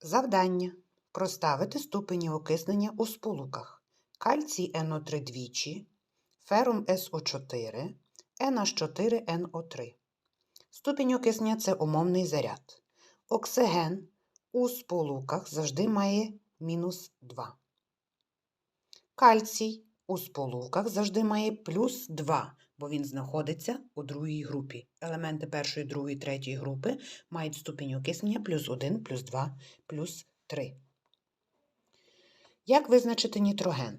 Завдання. Проставити ступені окиснення у сполуках. Кальцій НО3 двічі, ферум СО4, NH4 НО3. Ступінь окиснення – це умовний заряд. Оксиген у сполуках завжди має мінус 2. Кальцій у сполуках завжди має плюс 2, бо він знаходиться у другій групі. Елементи першої, другої, третьої групи мають ступінь окиснення плюс 1, плюс 2, плюс 3. Як визначити нітроген?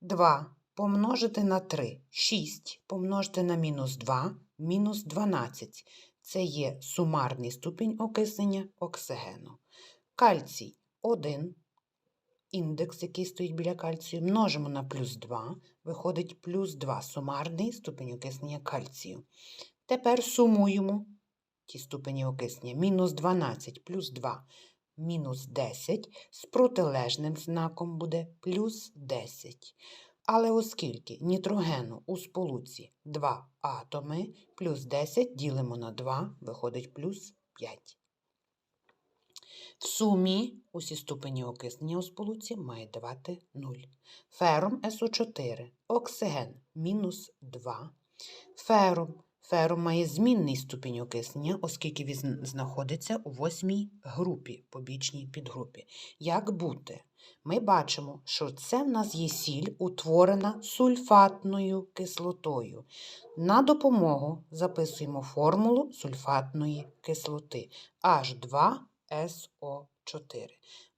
2 помножити на 3, 6 помножити на мінус 2, мінус 12. Це є сумарний ступінь окиснення оксигену. Кальцій 1, індекс, який стоїть біля кальцію, множимо на плюс 2, виходить плюс 2 сумарний ступінь окиснення кальцію. Тепер сумуємо ті ступені окиснення. Мінус 12 плюс 2 мінус 10, з протилежним знаком буде плюс 10. Але оскільки нітрогену у сполуці 2 атоми, плюс 10 ділимо на 2, виходить плюс 5. В сумі усі ступені окиснення у сполуці мають давати 0. Ферум СО4, оксиген мінус 2. Ферум. Ферум має змінний ступінь окиснення, оскільки він знаходиться у восьмій групі, побічній підгрупі. Як бути? Ми бачимо, що це в нас є сіль, утворена сульфатною кислотою. На допомогу записуємо формулу сульфатної кислоти H2SO4.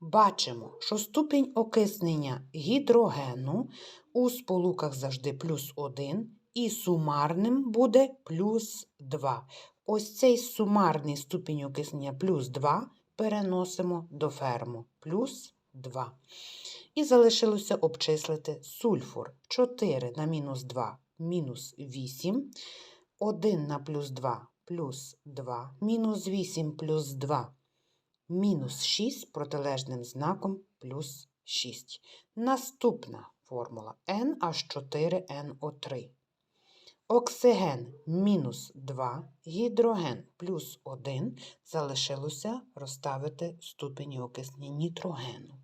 Бачимо, що ступінь окиснення гідрогену у сполуках завжди плюс 1 і сумарним буде плюс 2. Ось цей сумарний ступінь окиснення плюс 2 переносимо до ферму плюс 2. І залишилося обчислити сульфур 4 на мінус 2 мінус 8, 1 на плюс 2 плюс 2, мінус 8 плюс 2 мінус 6 протилежним знаком плюс 6. Наступна формула NH4NO3. Оксиген мінус 2, гідроген плюс 1 залишилося розставити ступені окиснення нітрогену.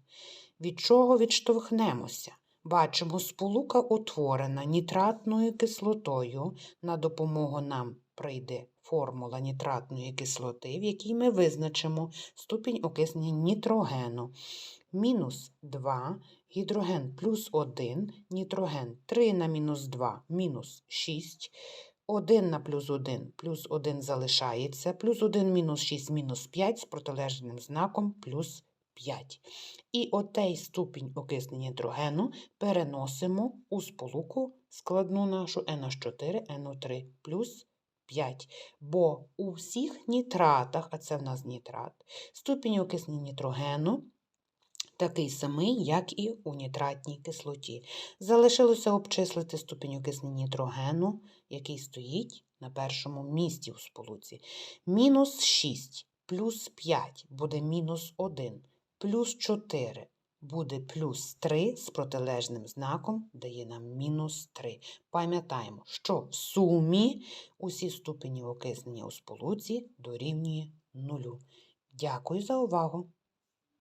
Від чого відштовхнемося? Бачимо, сполука утворена нітратною кислотою. На допомогу нам прийде формула нітратної кислоти, в якій ми визначимо ступінь окиснення нітрогену. Мінус 2, гідроген плюс 1, нітроген 3 на мінус 2 мінус 6, 1 на плюс 1 плюс 1 залишається, плюс 1 мінус 6 мінус 5 з протилежним знаком плюс 5. І отей ступінь окиснення нітрогену переносимо у сполуку складну нашу NH4, NO3 плюс 5. Бо у всіх нітратах, а це в нас нітрат, ступінь окиснення нітрогену такий самий, як і у нітратній кислоті. Залишилося обчислити ступінь окиснення нітрогену, який стоїть на першому місці у сполуці. Мінус 6 плюс 5 буде мінус 1, плюс 4 буде плюс 3 з протилежним знаком дає нам мінус 3. Пам'ятаємо, що в сумі усі ступені окиснення у сполуці дорівнює нулю. Дякую за увагу!